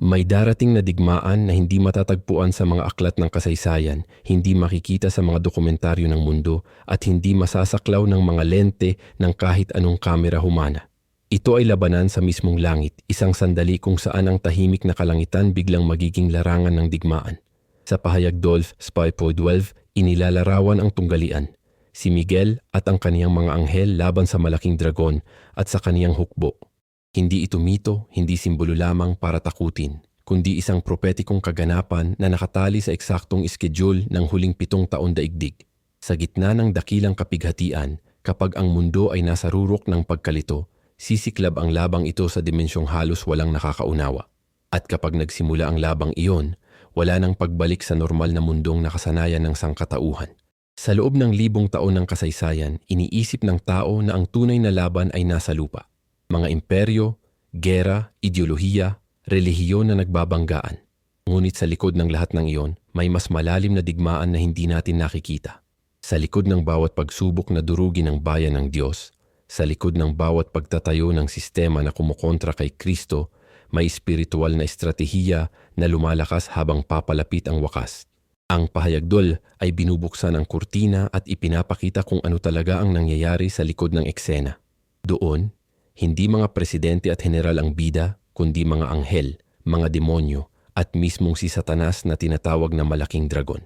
May darating na digmaan na hindi matatagpuan sa mga aklat ng kasaysayan, hindi makikita sa mga dokumentaryo ng mundo, at hindi masasaklaw ng mga lente ng kahit anong kamera humana. Ito ay labanan sa mismong langit, isang sandali kung saan ang tahimik na kalangitan biglang magiging larangan ng digmaan. Sa pahayag Dolph Spypo 12, inilalarawan ang tunggalian. Si Miguel at ang kaniyang mga anghel laban sa malaking dragon at sa kaniyang hukbo. Hindi ito mito, hindi simbolo lamang para takutin, kundi isang propetikong kaganapan na nakatali sa eksaktong iskedyul ng huling pitong taon daigdig. Sa gitna ng dakilang kapighatian, kapag ang mundo ay nasa rurok ng pagkalito, sisiklab ang labang ito sa dimensyong halos walang nakakaunawa. At kapag nagsimula ang labang iyon, wala nang pagbalik sa normal na mundong nakasanayan ng sangkatauhan. Sa loob ng libong taon ng kasaysayan, iniisip ng tao na ang tunay na laban ay nasa lupa. Mga imperyo, gera, ideolohiya, relihiyon na nagbabanggaan. Ngunit sa likod ng lahat ng iyon, may mas malalim na digmaan na hindi natin nakikita. Sa likod ng bawat pagsubok na durugin ng bayan ng Diyos, sa likod ng bawat pagtatayo ng sistema na kumukontra kay Kristo, may espiritual na estratehiya na lumalakas habang papalapit ang wakas. Ang pahayagdol ay binubuksan ang kurtina at ipinapakita kung ano talaga ang nangyayari sa likod ng eksena. Doon, hindi mga presidente at general ang bida, kundi mga anghel, mga demonyo, at mismong si Satanas na tinatawag na malaking dragon.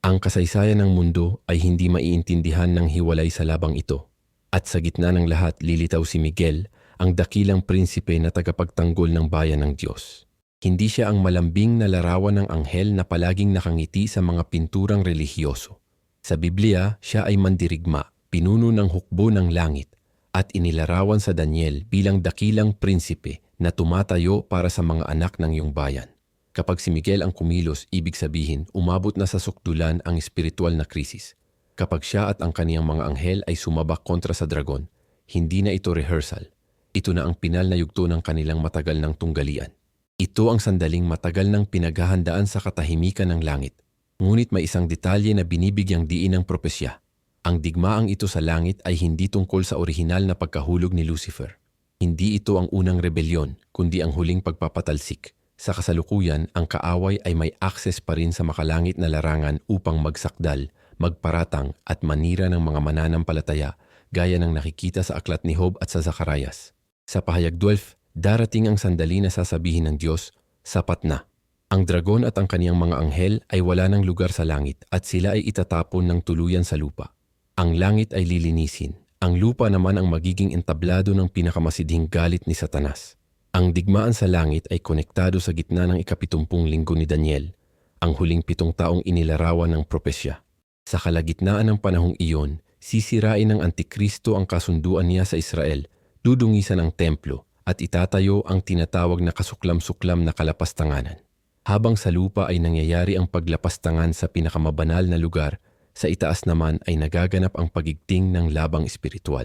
Ang kasaysayan ng mundo ay hindi maiintindihan ng hiwalay sa labang ito. At sa gitna ng lahat lilitaw si Miguel, ang dakilang prinsipe na tagapagtanggol ng bayan ng Diyos. Hindi siya ang malambing na larawan ng anghel na palaging nakangiti sa mga pinturang relihiyoso. Sa Biblia, siya ay mandirigma, pinuno ng hukbo ng langit, at inilarawan sa Daniel bilang dakilang prinsipe na tumatayo para sa mga anak ng iyong bayan. Kapag si Miguel ang kumilos, ibig sabihin umabot na sa sukdulan ang espiritual na krisis. Kapag siya at ang kaniyang mga anghel ay sumabak kontra sa dragon, hindi na ito rehearsal. Ito na ang pinal na yugto ng kanilang matagal ng tunggalian. Ito ang sandaling matagal ng pinaghahandaan sa katahimikan ng langit. Ngunit may isang detalye na binibigyang diin ng propesya. Ang digmaang ito sa langit ay hindi tungkol sa orihinal na pagkahulog ni Lucifer. Hindi ito ang unang rebelyon, kundi ang huling pagpapatalsik. Sa kasalukuyan, ang kaaway ay may akses pa rin sa makalangit na larangan upang magsakdal, magparatang at manira ng mga mananampalataya gaya ng nakikita sa aklat ni Job at sa Zacarias. Sa pahayag 12, darating ang sandali na sasabihin ng Diyos, sapat na. Ang dragon at ang kaniyang mga anghel ay wala ng lugar sa langit at sila ay itatapon ng tuluyan sa lupa. Ang langit ay lilinisin. Ang lupa naman ang magiging entablado ng pinakamasidhing galit ni Satanas. Ang digmaan sa langit ay konektado sa gitna ng ikapitumpung linggo ni Daniel, ang huling pitong taong inilarawan ng propesya. Sa kalagitnaan ng panahong iyon, sisirain ng Antikristo ang kasunduan niya sa Israel, dudungisan ang templo, at itatayo ang tinatawag na kasuklam-suklam na kalapastanganan. Habang sa lupa ay nangyayari ang paglapastangan sa pinakamabanal na lugar, sa itaas naman ay nagaganap ang pagigting ng labang espiritual.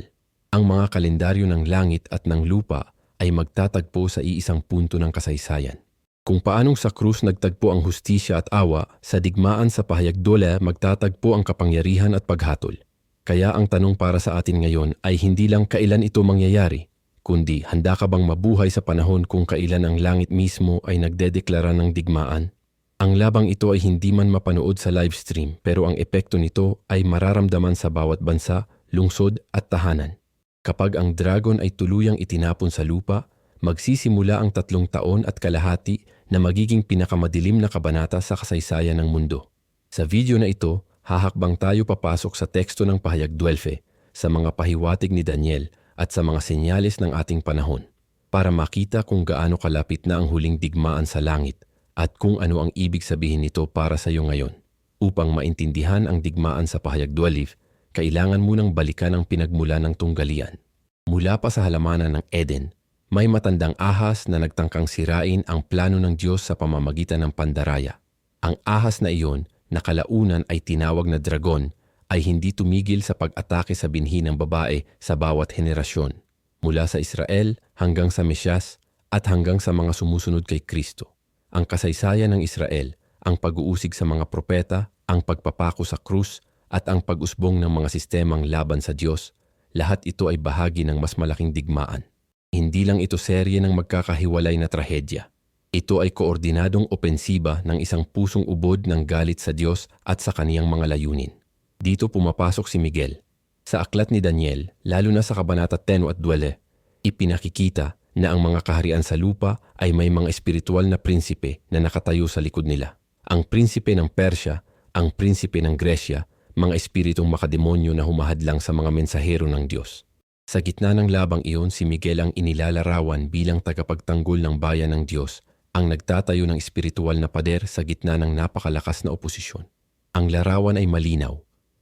Ang mga kalendaryo ng langit at ng lupa ay magtatagpo sa iisang punto ng kasaysayan. Kung paanong sa krus nagtagpo ang hustisya at awa, sa digmaan sa pahayagdole magtatagpo ang kapangyarihan at paghatol. Kaya ang tanong para sa atin ngayon ay hindi lang kailan ito mangyayari, kundi handa ka bang mabuhay sa panahon kung kailan ang langit mismo ay nagdedeklara ng digmaan? Ang labang ito ay hindi man mapanood sa live stream pero ang epekto nito ay mararamdaman sa bawat bansa, lungsod at tahanan. Kapag ang dragon ay tuluyang itinapon sa lupa, magsisimula ang tatlong taon at kalahati na magiging pinakamadilim na kabanata sa kasaysayan ng mundo. Sa video na ito, hahakbang tayo papasok sa teksto ng pahayag 12 sa mga pahiwatig ni Daniel at sa mga senyales ng ating panahon para makita kung gaano kalapit na ang huling digmaan sa langit at kung ano ang ibig sabihin nito para sa iyo ngayon. Upang maintindihan ang digmaan sa pahayag 12, kailangan munang balikan ang pinagmula ng tunggalian. Mula pa sa halamanan ng Eden, may matandang ahas na nagtangkang sirain ang plano ng Diyos sa pamamagitan ng pandaraya. Ang ahas na iyon, na kalaunan ay tinawag na dragon, ay hindi tumigil sa pag-atake sa binhi ng babae sa bawat henerasyon, mula sa Israel hanggang sa Mesyas at hanggang sa mga sumusunod kay Kristo. Ang kasaysayan ng Israel, ang pag-uusig sa mga propeta, ang pagpapako sa krus, at ang pag-usbong ng mga sistemang laban sa Diyos, lahat ito ay bahagi ng mas malaking digmaan. Hindi lang ito serye ng magkakahiwalay na trahedya. Ito ay koordinadong opensiba ng isang pusong ubod ng galit sa Diyos at sa kaniyang mga layunin. Dito pumapasok si Miguel. Sa aklat ni Daniel, lalo na sa Kabanata 10 at 12, ipinakikita na ang mga kaharian sa lupa ay may mga espiritual na prinsipe na nakatayo sa likod nila. Ang prinsipe ng Persya, ang prinsipe ng Gresya, mga espiritong makademonyo na humahadlang sa mga mensahero ng Diyos. Sa gitna ng labang iyon, si Miguel ang inilalarawan bilang tagapagtanggol ng bayan ng Diyos, ang nagtatayo ng espiritual na pader sa gitna ng napakalakas na oposisyon. Ang larawan ay malinaw.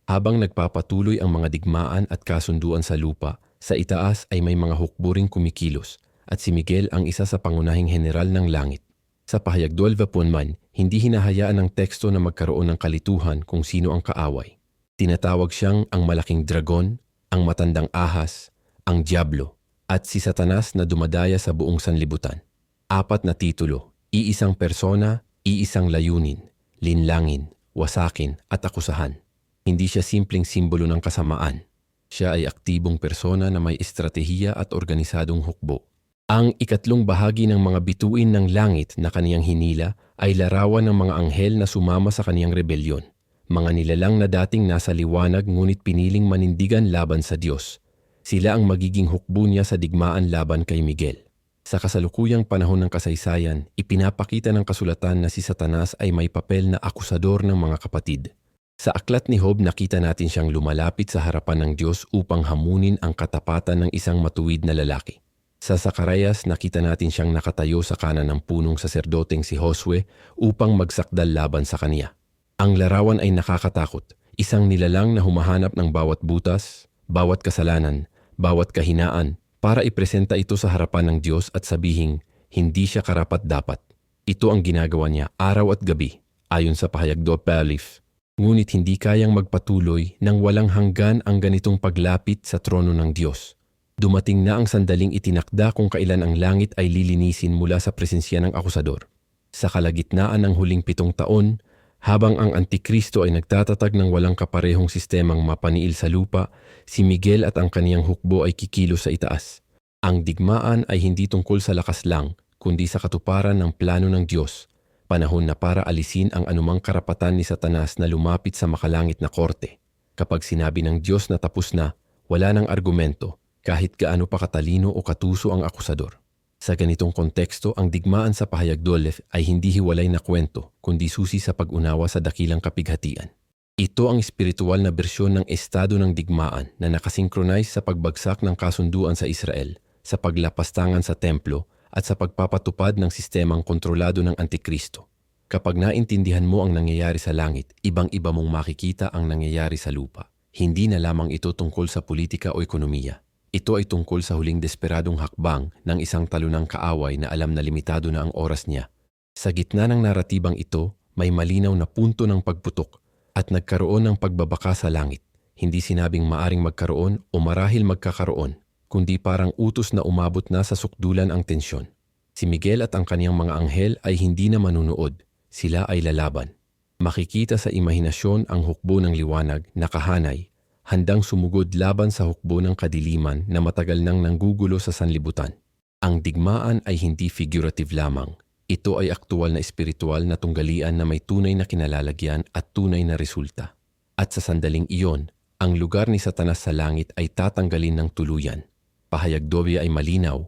Habang nagpapatuloy ang mga digmaan at kasunduan sa lupa, sa itaas ay may mga hukburing kumikilos at si Miguel ang isa sa pangunahing general ng langit. Sa pahayag 12 man, hindi hinahayaan ng teksto na magkaroon ng kalituhan kung sino ang kaaway. Tinatawag siyang ang malaking dragon, ang matandang ahas, ang diablo, at si Satanas na dumadaya sa buong sanlibutan. Apat na titulo, iisang persona, iisang layunin, linlangin, wasakin at akusahan. Hindi siya simpleng simbolo ng kasamaan. Siya ay aktibong persona na may estratehiya at organisadong hukbo. Ang ikatlong bahagi ng mga bituin ng langit na kaniyang hinila ay larawan ng mga anghel na sumama sa kaniyang rebelyon. Mga nilalang na dating nasa liwanag ngunit piniling manindigan laban sa Diyos. Sila ang magiging hukbo niya sa digmaan laban kay Miguel. Sa kasalukuyang panahon ng kasaysayan, ipinapakita ng kasulatan na si Satanas ay may papel na akusador ng mga kapatid. Sa aklat ni Job nakita natin siyang lumalapit sa harapan ng Diyos upang hamunin ang katapatan ng isang matuwid na lalaki. Sa Sakarayas nakita natin siyang nakatayo sa kanan ng punong saserdoteng si Josue upang magsakdal laban sa kaniya. Ang larawan ay nakakatakot, isang nilalang na humahanap ng bawat butas, bawat kasalanan, bawat kahinaan para ipresenta ito sa harapan ng Diyos at sabihing hindi siya karapat dapat. Ito ang ginagawa niya araw at gabi ayon sa pahayag do Palif. Ngunit hindi kayang magpatuloy nang walang hanggan ang ganitong paglapit sa trono ng Diyos. Dumating na ang sandaling itinakda kung kailan ang langit ay lilinisin mula sa presensya ng akusador. Sa kalagitnaan ng huling pitong taon, habang ang Antikristo ay nagtatatag ng walang kaparehong sistemang mapaniil sa lupa, si Miguel at ang kaniyang hukbo ay kikilos sa itaas. Ang digmaan ay hindi tungkol sa lakas lang, kundi sa katuparan ng plano ng Diyos. Panahon na para alisin ang anumang karapatan ni Satanas na lumapit sa makalangit na korte. Kapag sinabi ng Diyos na tapos na, wala ng argumento, kahit gaano pa katalino o katuso ang akusador. Sa ganitong konteksto, ang digmaan sa pahayag Dolef ay hindi hiwalay na kwento, kundi susi sa pag-unawa sa dakilang kapighatian. Ito ang espiritual na bersyon ng estado ng digmaan na nakasynchronize sa pagbagsak ng kasunduan sa Israel, sa paglapastangan sa templo, at sa pagpapatupad ng sistemang kontrolado ng Antikristo. Kapag naintindihan mo ang nangyayari sa langit, ibang-iba mong makikita ang nangyayari sa lupa. Hindi na lamang ito tungkol sa politika o ekonomiya. Ito ay tungkol sa huling desperadong hakbang ng isang talunang kaaway na alam na limitado na ang oras niya. Sa gitna ng naratibang ito, may malinaw na punto ng pagputok at nagkaroon ng pagbabaka sa langit. Hindi sinabing maaring magkaroon o marahil magkakaroon, kundi parang utos na umabot na sa sukdulan ang tensyon. Si Miguel at ang kaniyang mga anghel ay hindi na manunood, sila ay lalaban. Makikita sa imahinasyon ang hukbo ng liwanag na kahanay handang sumugod laban sa hukbo ng kadiliman na matagal nang nanggugulo sa sanlibutan. Ang digmaan ay hindi figurative lamang. Ito ay aktual na espiritual na tunggalian na may tunay na kinalalagyan at tunay na resulta. At sa sandaling iyon, ang lugar ni Satanas sa langit ay tatanggalin ng tuluyan. Pahayag Dobya ay malinaw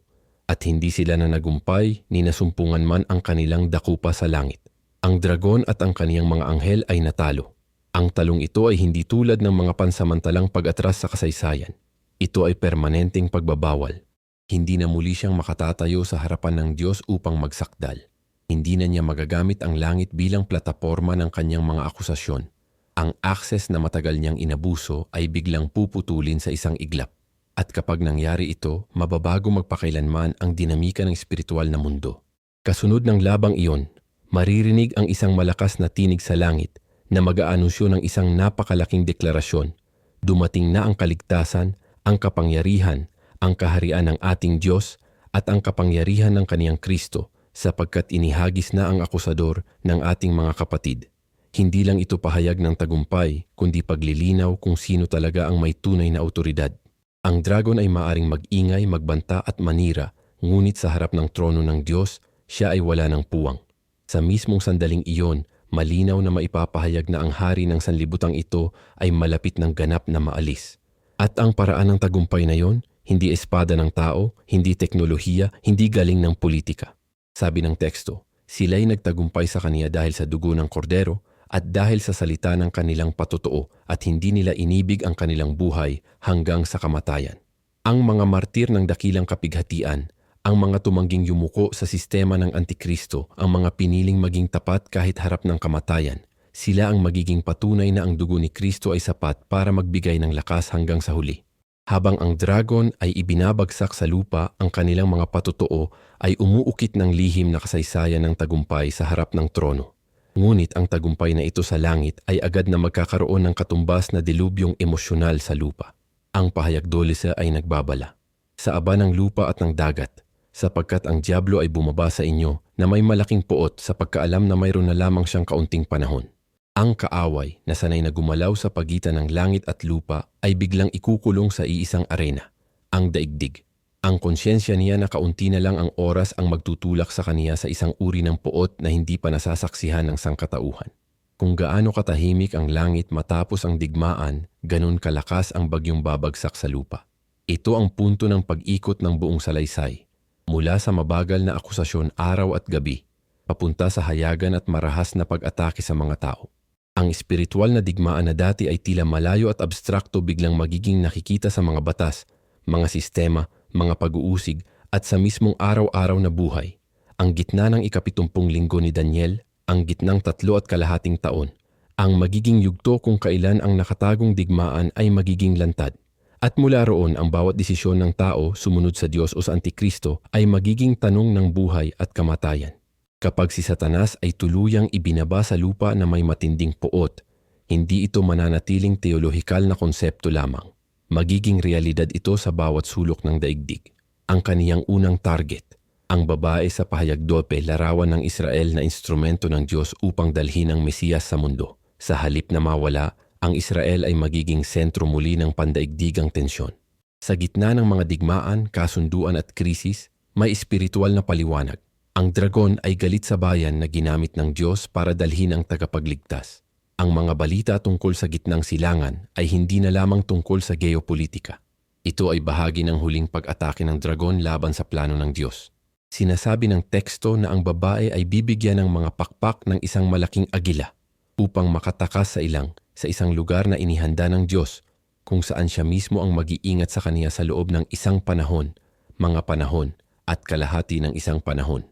at hindi sila na nagumpay ni nasumpungan man ang kanilang dakupa sa langit. Ang dragon at ang kaniyang mga anghel ay natalo. Ang talong ito ay hindi tulad ng mga pansamantalang pag-atras sa kasaysayan. Ito ay permanenteng pagbabawal. Hindi na muli siyang makatatayo sa harapan ng Diyos upang magsakdal. Hindi na niya magagamit ang langit bilang plataporma ng kanyang mga akusasyon. Ang akses na matagal niyang inabuso ay biglang puputulin sa isang iglap. At kapag nangyari ito, mababago magpakailanman ang dinamika ng espiritual na mundo. Kasunod ng labang iyon, maririnig ang isang malakas na tinig sa langit na mag-aanunsyo ng isang napakalaking deklarasyon. Dumating na ang kaligtasan, ang kapangyarihan, ang kaharian ng ating Diyos at ang kapangyarihan ng kaniyang Kristo sapagkat inihagis na ang akusador ng ating mga kapatid. Hindi lang ito pahayag ng tagumpay, kundi paglilinaw kung sino talaga ang may tunay na autoridad. Ang dragon ay maaring mag-ingay, magbanta at manira, ngunit sa harap ng trono ng Diyos, siya ay wala ng puwang. Sa mismong sandaling iyon, malinaw na maipapahayag na ang hari ng sanlibutang ito ay malapit ng ganap na maalis. At ang paraan ng tagumpay na yon, hindi espada ng tao, hindi teknolohiya, hindi galing ng politika. Sabi ng teksto, sila'y nagtagumpay sa kaniya dahil sa dugo ng kordero at dahil sa salita ng kanilang patotoo at hindi nila inibig ang kanilang buhay hanggang sa kamatayan. Ang mga martir ng dakilang kapighatian, ang mga tumangging yumuko sa sistema ng Antikristo, ang mga piniling maging tapat kahit harap ng kamatayan, sila ang magiging patunay na ang dugo ni Kristo ay sapat para magbigay ng lakas hanggang sa huli. Habang ang dragon ay ibinabagsak sa lupa, ang kanilang mga patotoo ay umuukit ng lihim na kasaysayan ng tagumpay sa harap ng trono. Ngunit ang tagumpay na ito sa langit ay agad na magkakaroon ng katumbas na dilubyong emosyonal sa lupa. Ang pahayag dolisa ay nagbabala. Sa aba ng lupa at ng dagat, sapagkat ang Diablo ay bumaba sa inyo na may malaking puot sa pagkaalam na mayroon na lamang siyang kaunting panahon. Ang kaaway na sanay na gumalaw sa pagitan ng langit at lupa ay biglang ikukulong sa iisang arena, ang daigdig. Ang konsyensya niya na kaunti na lang ang oras ang magtutulak sa kaniya sa isang uri ng puot na hindi pa nasasaksihan ng sangkatauhan. Kung gaano katahimik ang langit matapos ang digmaan, ganun kalakas ang bagyong babagsak sa lupa. Ito ang punto ng pag-ikot ng buong salaysay. Mula sa mabagal na akusasyon araw at gabi, papunta sa hayagan at marahas na pag-atake sa mga tao. Ang espiritual na digmaan na dati ay tila malayo at abstrakto biglang magiging nakikita sa mga batas, mga sistema, mga pag-uusig at sa mismong araw-araw na buhay. Ang gitna ng ikapitumpung linggo ni Daniel, ang gitnang tatlo at kalahating taon, ang magiging yugto kung kailan ang nakatagong digmaan ay magiging lantad. At mula roon ang bawat desisyon ng tao sumunod sa Diyos o sa Antikristo ay magiging tanong ng buhay at kamatayan. Kapag si Satanas ay tuluyang ibinaba sa lupa na may matinding puot, hindi ito mananatiling teolohikal na konsepto lamang. Magiging realidad ito sa bawat sulok ng daigdig. Ang kaniyang unang target, ang babae sa pahayag dope larawan ng Israel na instrumento ng Diyos upang dalhin ang Mesiyas sa mundo. Sa halip na mawala, ang Israel ay magiging sentro muli ng pandaigdigang tensyon. Sa gitna ng mga digmaan, kasunduan at krisis, may espiritual na paliwanag. Ang dragon ay galit sa bayan na ginamit ng Diyos para dalhin ang tagapagligtas. Ang mga balita tungkol sa gitnang silangan ay hindi na lamang tungkol sa geopolitika. Ito ay bahagi ng huling pag-atake ng dragon laban sa plano ng Diyos. Sinasabi ng teksto na ang babae ay bibigyan ng mga pakpak ng isang malaking agila upang makatakas sa ilang sa isang lugar na inihanda ng Diyos kung saan siya mismo ang mag-iingat sa kaniya sa loob ng isang panahon, mga panahon at kalahati ng isang panahon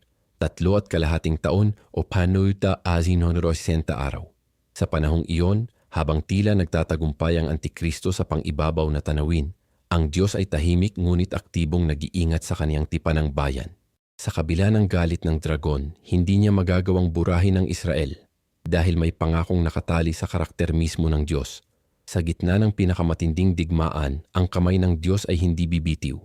tatlo at kalahating taon o panuta 60 araw. Sa panahong iyon, habang tila nagtatagumpay ang Antikristo sa pangibabaw na tanawin, ang Diyos ay tahimik ngunit aktibong nag-iingat sa kaniyang tipa ng bayan. Sa kabila ng galit ng dragon, hindi niya magagawang burahin ng Israel dahil may pangakong nakatali sa karakter mismo ng Diyos. Sa gitna ng pinakamatinding digmaan, ang kamay ng Diyos ay hindi bibitiw.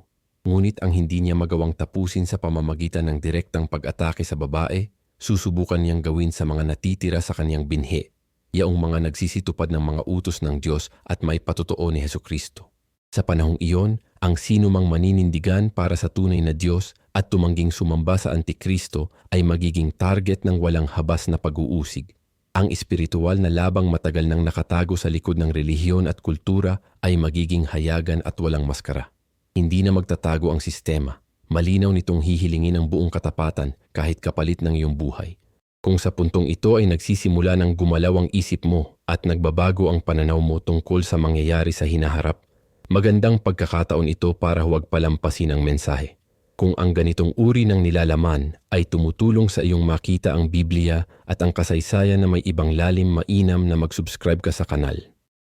Ngunit ang hindi niya magawang tapusin sa pamamagitan ng direktang pag-atake sa babae, susubukan niyang gawin sa mga natitira sa kanyang binhi, yaong mga nagsisitupad ng mga utos ng Diyos at may patotoo ni Heso Kristo. Sa panahong iyon, ang sino mang maninindigan para sa tunay na Diyos at tumangging sumamba sa Antikristo ay magiging target ng walang habas na pag-uusig. Ang espiritual na labang matagal nang nakatago sa likod ng relihiyon at kultura ay magiging hayagan at walang maskara. Hindi na magtatago ang sistema. Malinaw nitong hihilingin ang buong katapatan kahit kapalit ng iyong buhay. Kung sa puntong ito ay nagsisimula ng gumalaw ang isip mo at nagbabago ang pananaw mo tungkol sa mangyayari sa hinaharap, magandang pagkakataon ito para huwag palampasin ang mensahe. Kung ang ganitong uri ng nilalaman ay tumutulong sa iyong makita ang Biblia at ang kasaysayan na may ibang lalim mainam na mag-subscribe ka sa kanal.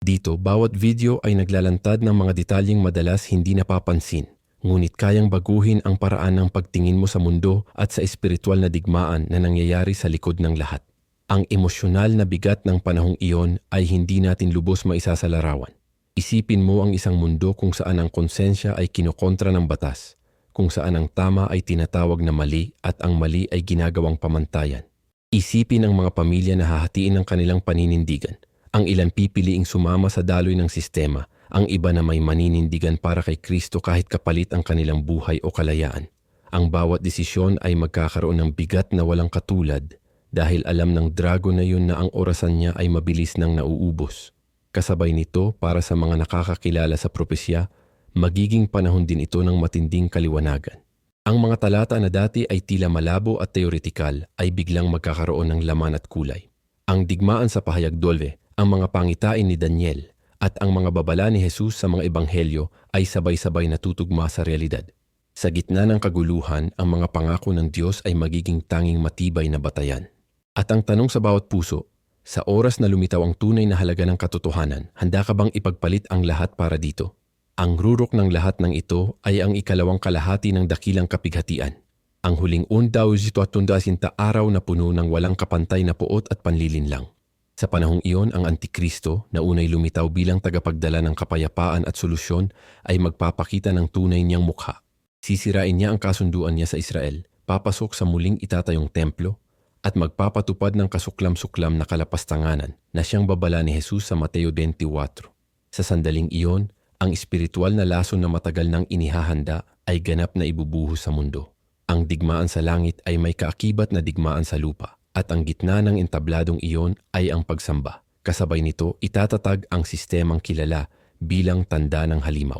Dito, bawat video ay naglalantad ng mga detalyeng madalas hindi napapansin, ngunit kayang baguhin ang paraan ng pagtingin mo sa mundo at sa espiritual na digmaan na nangyayari sa likod ng lahat. Ang emosyonal na bigat ng panahong iyon ay hindi natin lubos maisasalarawan. Isipin mo ang isang mundo kung saan ang konsensya ay kinokontra ng batas, kung saan ang tama ay tinatawag na mali at ang mali ay ginagawang pamantayan. Isipin ang mga pamilya na hahatiin ng kanilang paninindigan ang ilan pipiliing sumama sa daloy ng sistema, ang iba na may maninindigan para kay Kristo kahit kapalit ang kanilang buhay o kalayaan. Ang bawat desisyon ay magkakaroon ng bigat na walang katulad dahil alam ng dragon na yun na ang orasan niya ay mabilis nang nauubos. Kasabay nito para sa mga nakakakilala sa propesya, magiging panahon din ito ng matinding kaliwanagan. Ang mga talata na dati ay tila malabo at teoretikal ay biglang magkakaroon ng laman at kulay. Ang digmaan sa pahayag 12, ang mga pangitain ni Daniel at ang mga babala ni Jesus sa mga ebanghelyo ay sabay-sabay natutugma sa realidad. Sa gitna ng kaguluhan, ang mga pangako ng Diyos ay magiging tanging matibay na batayan. At ang tanong sa bawat puso, sa oras na lumitaw ang tunay na halaga ng katotohanan, handa ka bang ipagpalit ang lahat para dito? Ang rurok ng lahat ng ito ay ang ikalawang kalahati ng dakilang kapighatian. Ang huling undaw zito at tundasinta araw na puno ng walang kapantay na puot at panlilinlang. Sa panahong iyon, ang Antikristo na unay lumitaw bilang tagapagdala ng kapayapaan at solusyon ay magpapakita ng tunay niyang mukha. Sisirain niya ang kasunduan niya sa Israel, papasok sa muling itatayong templo, at magpapatupad ng kasuklam-suklam na kalapastanganan na siyang babala ni Jesus sa Mateo 24. Sa sandaling iyon, ang espiritual na lason na matagal nang inihahanda ay ganap na ibubuhos sa mundo. Ang digmaan sa langit ay may kaakibat na digmaan sa lupa at ang gitna ng entabladong iyon ay ang pagsamba. Kasabay nito, itatatag ang sistemang kilala bilang tanda ng halimaw.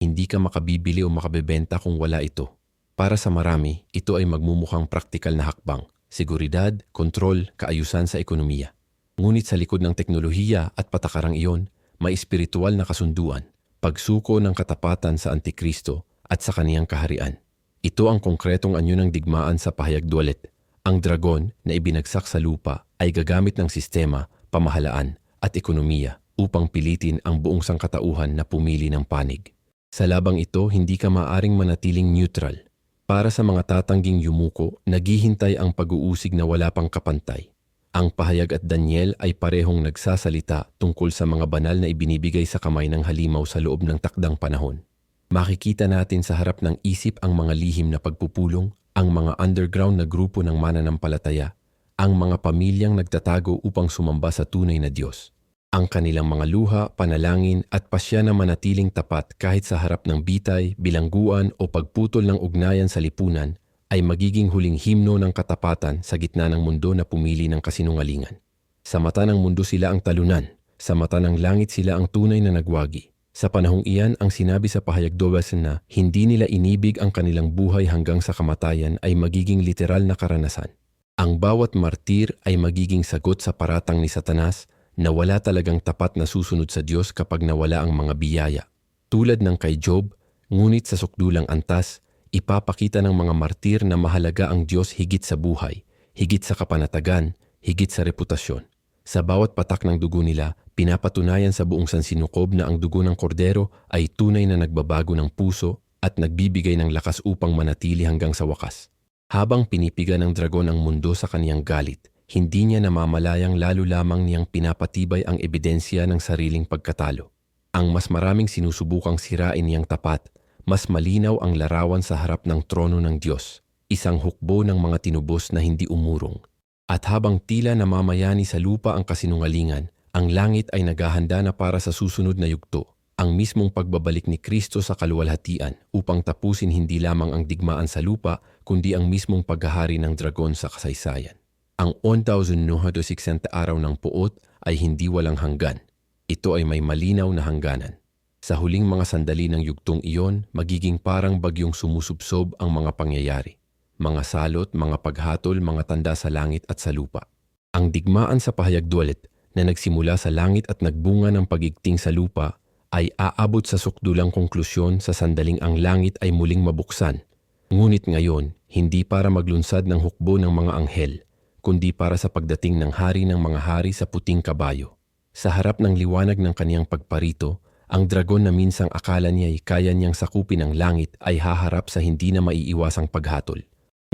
Hindi ka makabibili o makabebenta kung wala ito. Para sa marami, ito ay magmumukhang praktikal na hakbang, seguridad, kontrol, kaayusan sa ekonomiya. Ngunit sa likod ng teknolohiya at patakarang iyon, may espiritual na kasunduan, pagsuko ng katapatan sa Antikristo at sa kaniyang kaharian. Ito ang konkretong anyo ng digmaan sa pahayag dualet. Ang dragon na ibinagsak sa lupa ay gagamit ng sistema, pamahalaan at ekonomiya upang pilitin ang buong sangkatauhan na pumili ng panig. Sa labang ito, hindi ka maaring manatiling neutral. Para sa mga tatangging yumuko, naghihintay ang pag-uusig na wala pang kapantay. Ang pahayag at Daniel ay parehong nagsasalita tungkol sa mga banal na ibinibigay sa kamay ng halimaw sa loob ng takdang panahon. Makikita natin sa harap ng isip ang mga lihim na pagpupulong, ang mga underground na grupo ng mananampalataya, ang mga pamilyang nagtatago upang sumamba sa tunay na Diyos. Ang kanilang mga luha, panalangin at pasya na manatiling tapat kahit sa harap ng bitay, bilangguan o pagputol ng ugnayan sa lipunan ay magiging huling himno ng katapatan sa gitna ng mundo na pumili ng kasinungalingan. Sa mata ng mundo sila ang talunan, sa mata ng langit sila ang tunay na nagwagi. Sa panahong iyan, ang sinabi sa pahayag 12 na hindi nila inibig ang kanilang buhay hanggang sa kamatayan ay magiging literal na karanasan. Ang bawat martir ay magiging sagot sa paratang ni Satanas na wala talagang tapat na susunod sa Diyos kapag nawala ang mga biyaya. Tulad ng kay Job, ngunit sa sukdulang antas, ipapakita ng mga martir na mahalaga ang Diyos higit sa buhay, higit sa kapanatagan, higit sa reputasyon. Sa bawat patak ng dugo nila, pinapatunayan sa buong sansinukob na ang dugo ng kordero ay tunay na nagbabago ng puso at nagbibigay ng lakas upang manatili hanggang sa wakas. Habang pinipiga ng dragon ang mundo sa kaniyang galit, hindi niya namamalayang lalo lamang niyang pinapatibay ang ebidensya ng sariling pagkatalo. Ang mas maraming sinusubukang sirain niyang tapat, mas malinaw ang larawan sa harap ng trono ng Diyos, isang hukbo ng mga tinubos na hindi umurong. At habang tila namamayani sa lupa ang kasinungalingan, ang langit ay naghahanda na para sa susunod na yugto, ang mismong pagbabalik ni Kristo sa kaluwalhatian upang tapusin hindi lamang ang digmaan sa lupa, kundi ang mismong paghahari ng dragon sa kasaysayan. Ang 1,960 araw ng puot ay hindi walang hanggan. Ito ay may malinaw na hangganan. Sa huling mga sandali ng yugtong iyon, magiging parang bagyong sumusubsob ang mga pangyayari. Mga salot, mga paghatol, mga tanda sa langit at sa lupa. Ang digmaan sa pahayag dualit na nagsimula sa langit at nagbunga ng pagigting sa lupa ay aabot sa sukdulang konklusyon sa sandaling ang langit ay muling mabuksan. Ngunit ngayon, hindi para maglunsad ng hukbo ng mga anghel, kundi para sa pagdating ng hari ng mga hari sa puting kabayo. Sa harap ng liwanag ng kaniyang pagparito, ang dragon na minsang akala niya ay kaya niyang sakupin ang langit ay haharap sa hindi na maiiwasang paghatol.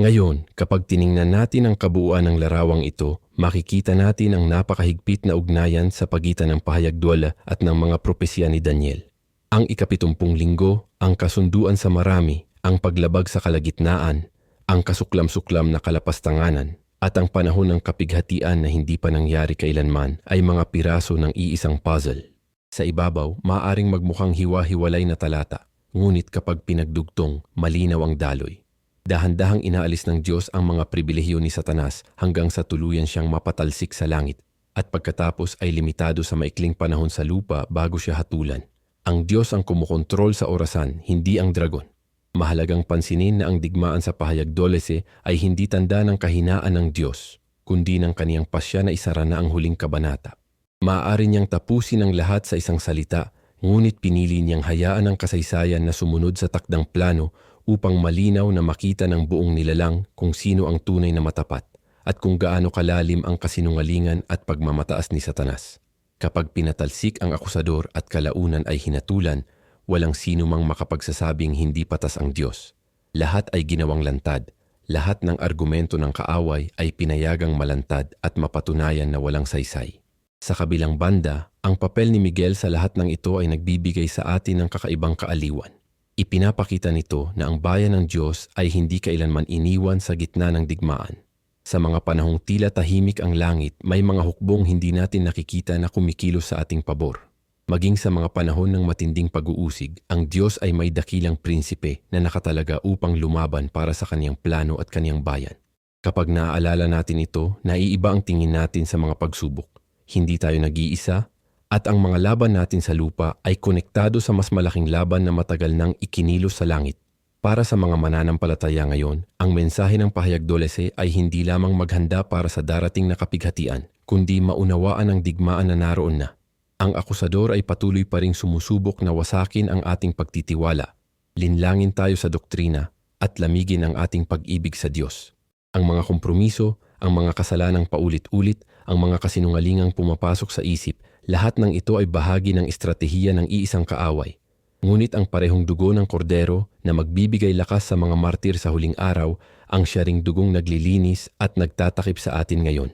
Ngayon, kapag tiningnan natin ang kabuuan ng larawang ito, makikita natin ang napakahigpit na ugnayan sa pagitan ng pahayag duala at ng mga propesya ni Daniel. Ang ikapitumpung linggo, ang kasunduan sa marami, ang paglabag sa kalagitnaan, ang kasuklam-suklam na kalapastanganan, at ang panahon ng kapighatian na hindi pa nangyari kailanman ay mga piraso ng iisang puzzle. Sa ibabaw, maaring magmukhang hiwa-hiwalay na talata, ngunit kapag pinagdugtong, malinaw ang daloy. Dahan-dahang inaalis ng Diyos ang mga pribilehiyo ni Satanas hanggang sa tuluyan siyang mapatalsik sa langit at pagkatapos ay limitado sa maikling panahon sa lupa bago siya hatulan. Ang Diyos ang kumukontrol sa orasan, hindi ang dragon. Mahalagang pansinin na ang digmaan sa pahayag 12 ay hindi tanda ng kahinaan ng Diyos, kundi ng kaniyang pasya na isara na ang huling kabanata. Maaari niyang tapusin ang lahat sa isang salita, ngunit pinili niyang hayaan ang kasaysayan na sumunod sa takdang plano upang malinaw na makita ng buong nilalang kung sino ang tunay na matapat at kung gaano kalalim ang kasinungalingan at pagmamataas ni Satanas. Kapag pinatalsik ang akusador at kalaunan ay hinatulan, walang sino mang makapagsasabing hindi patas ang Diyos. Lahat ay ginawang lantad. Lahat ng argumento ng kaaway ay pinayagang malantad at mapatunayan na walang saysay. Sa kabilang banda, ang papel ni Miguel sa lahat ng ito ay nagbibigay sa atin ng kakaibang kaaliwan. Ipinapakita nito na ang bayan ng Diyos ay hindi kailanman iniwan sa gitna ng digmaan. Sa mga panahong tila tahimik ang langit, may mga hukbong hindi natin nakikita na kumikilos sa ating pabor. Maging sa mga panahon ng matinding pag-uusig, ang Diyos ay may dakilang prinsipe na nakatalaga upang lumaban para sa kaniyang plano at kaniyang bayan. Kapag naaalala natin ito, naiiba ang tingin natin sa mga pagsubok. Hindi tayo nag-iisa at ang mga laban natin sa lupa ay konektado sa mas malaking laban na matagal nang ikinilos sa langit. Para sa mga mananampalataya ngayon, ang mensahe ng pahayag 12 ay hindi lamang maghanda para sa darating na kapighatian, kundi maunawaan ang digmaan na naroon na. Ang akusador ay patuloy pa ring sumusubok na wasakin ang ating pagtitiwala. Linlangin tayo sa doktrina at lamigin ang ating pag-ibig sa Diyos. Ang mga kompromiso, ang mga kasalanang paulit-ulit, ang mga kasinungalingang pumapasok sa isip lahat ng ito ay bahagi ng estratehiya ng iisang kaaway. Ngunit ang parehong dugo ng kordero na magbibigay lakas sa mga martir sa huling araw ang siya ring dugong naglilinis at nagtatakip sa atin ngayon.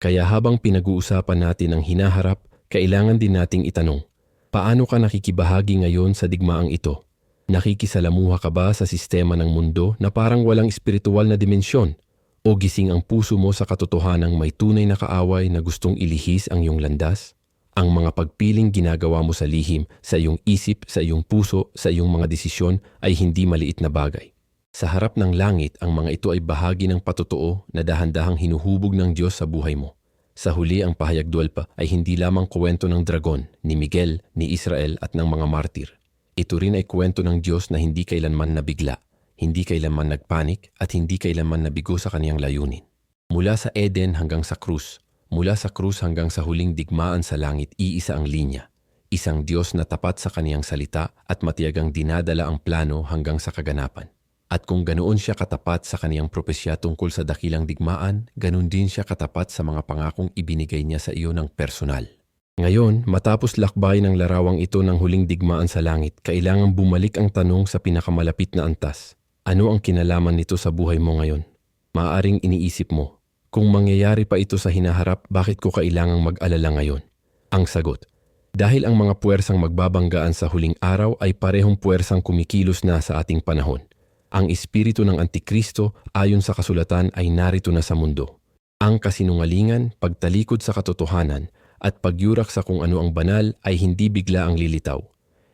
Kaya habang pinag-uusapan natin ang hinaharap, kailangan din nating itanong, paano ka nakikibahagi ngayon sa digmaang ito? Nakikisalamuha ka ba sa sistema ng mundo na parang walang espiritual na dimensyon? O gising ang puso mo sa katotohanang may tunay na kaaway na gustong ilihis ang iyong landas? Ang mga pagpiling ginagawa mo sa lihim, sa iyong isip, sa iyong puso, sa iyong mga desisyon ay hindi maliit na bagay. Sa harap ng langit, ang mga ito ay bahagi ng patotoo na dahan-dahang hinuhubog ng Diyos sa buhay mo. Sa huli ang pahayag pa ay hindi lamang kwento ng dragon, ni Miguel, ni Israel at ng mga martir. Ito rin ay kwento ng Diyos na hindi kailanman nabigla, hindi kailanman nagpanik at hindi kailanman nabigo sa kaniyang layunin. Mula sa Eden hanggang sa krus, Mula sa krus hanggang sa huling digmaan sa langit, iisa ang linya. Isang Diyos na tapat sa kaniyang salita at matiyagang dinadala ang plano hanggang sa kaganapan. At kung ganoon siya katapat sa kaniyang propesya tungkol sa dakilang digmaan, ganoon din siya katapat sa mga pangakong ibinigay niya sa iyo ng personal. Ngayon, matapos lakbay ng larawang ito ng huling digmaan sa langit, kailangang bumalik ang tanong sa pinakamalapit na antas. Ano ang kinalaman nito sa buhay mo ngayon? Maaring iniisip mo, kung mangyayari pa ito sa hinaharap, bakit ko kailangang mag-alala ngayon? Ang sagot, dahil ang mga puwersang magbabanggaan sa huling araw ay parehong puwersang kumikilos na sa ating panahon. Ang espiritu ng Antikristo ayon sa kasulatan ay narito na sa mundo. Ang kasinungalingan, pagtalikod sa katotohanan, at pagyurak sa kung ano ang banal ay hindi bigla ang lilitaw.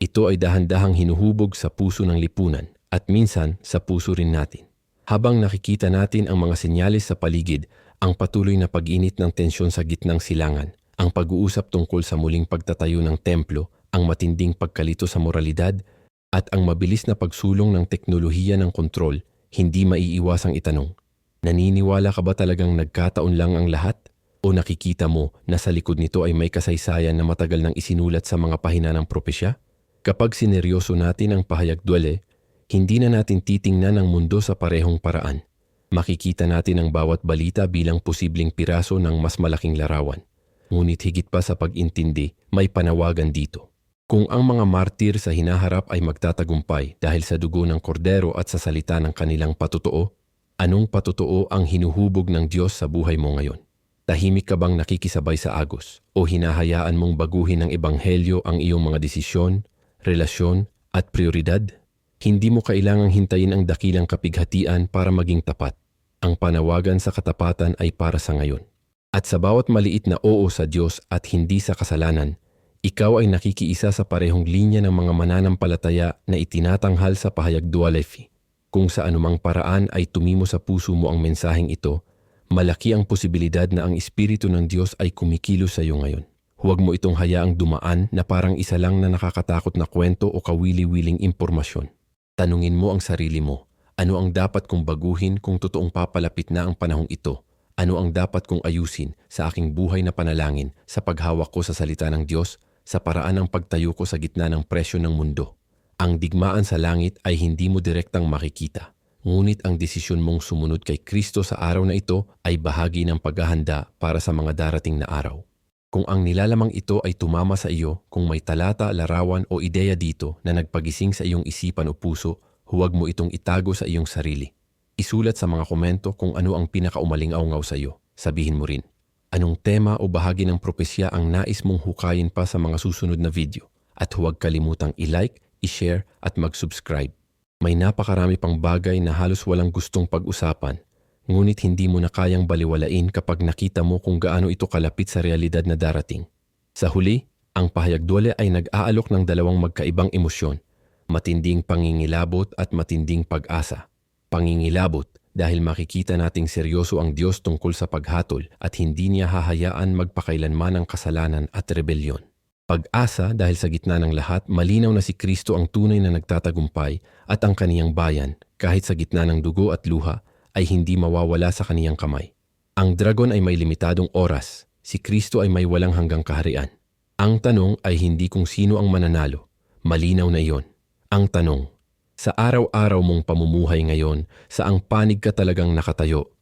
Ito ay dahan-dahang hinuhubog sa puso ng lipunan at minsan sa puso rin natin. Habang nakikita natin ang mga senyales sa paligid, ang patuloy na pag-init ng tensyon sa gitnang silangan, ang pag-uusap tungkol sa muling pagtatayo ng templo, ang matinding pagkalito sa moralidad, at ang mabilis na pagsulong ng teknolohiya ng kontrol, hindi maiiwasang itanong, naniniwala ka ba talagang nagkataon lang ang lahat? O nakikita mo na sa likod nito ay may kasaysayan na matagal nang isinulat sa mga pahina ng propesya? Kapag sineryoso natin ang pahayag dwele, hindi na natin titingnan ang mundo sa parehong paraan makikita natin ang bawat balita bilang posibleng piraso ng mas malaking larawan. Ngunit higit pa sa pag-intindi, may panawagan dito. Kung ang mga martir sa hinaharap ay magtatagumpay dahil sa dugo ng kordero at sa salita ng kanilang patutoo, anong patutoo ang hinuhubog ng Diyos sa buhay mo ngayon? Tahimik ka bang nakikisabay sa agos o hinahayaan mong baguhin ng ebanghelyo ang iyong mga desisyon, relasyon at prioridad? Hindi mo kailangang hintayin ang dakilang kapighatian para maging tapat. Ang panawagan sa katapatan ay para sa ngayon. At sa bawat maliit na oo sa Diyos at hindi sa kasalanan, ikaw ay nakikiisa sa parehong linya ng mga mananampalataya na itinatanghal sa pahayag dualefi. Kung sa anumang paraan ay tumimo sa puso mo ang mensaheng ito, malaki ang posibilidad na ang Espiritu ng Diyos ay kumikilos sa iyo ngayon. Huwag mo itong hayaang dumaan na parang isa lang na nakakatakot na kwento o kawili-wiling impormasyon. Tanungin mo ang sarili mo, ano ang dapat kong baguhin kung totoong papalapit na ang panahong ito? Ano ang dapat kong ayusin sa aking buhay na panalangin sa paghawak ko sa salita ng Diyos sa paraan ng pagtayo ko sa gitna ng presyo ng mundo? Ang digmaan sa langit ay hindi mo direktang makikita. Ngunit ang desisyon mong sumunod kay Kristo sa araw na ito ay bahagi ng paghahanda para sa mga darating na araw. Kung ang nilalamang ito ay tumama sa iyo, kung may talata, larawan o ideya dito na nagpagising sa iyong isipan o puso, huwag mo itong itago sa iyong sarili. Isulat sa mga komento kung ano ang pinakaumalingaw sa iyo. Sabihin mo rin, anong tema o bahagi ng propesya ang nais mong hukayin pa sa mga susunod na video. At huwag kalimutang i-like, i-share at mag-subscribe. May napakarami pang bagay na halos walang gustong pag-usapan, ngunit hindi mo na kayang baliwalain kapag nakita mo kung gaano ito kalapit sa realidad na darating. Sa huli, ang pahayagdwele ay nag-aalok ng dalawang magkaibang emosyon, matinding pangingilabot at matinding pag-asa. Pangingilabot dahil makikita nating seryoso ang Diyos tungkol sa paghatol at hindi niya hahayaan magpakailanman ang kasalanan at rebelyon. Pag-asa dahil sa gitna ng lahat, malinaw na si Kristo ang tunay na nagtatagumpay at ang kaniyang bayan, kahit sa gitna ng dugo at luha, ay hindi mawawala sa kaniyang kamay. Ang dragon ay may limitadong oras, si Kristo ay may walang hanggang kaharian. Ang tanong ay hindi kung sino ang mananalo, malinaw na iyon. Ang tanong, sa araw-araw mong pamumuhay ngayon, sa ang panig ka talagang nakatayo,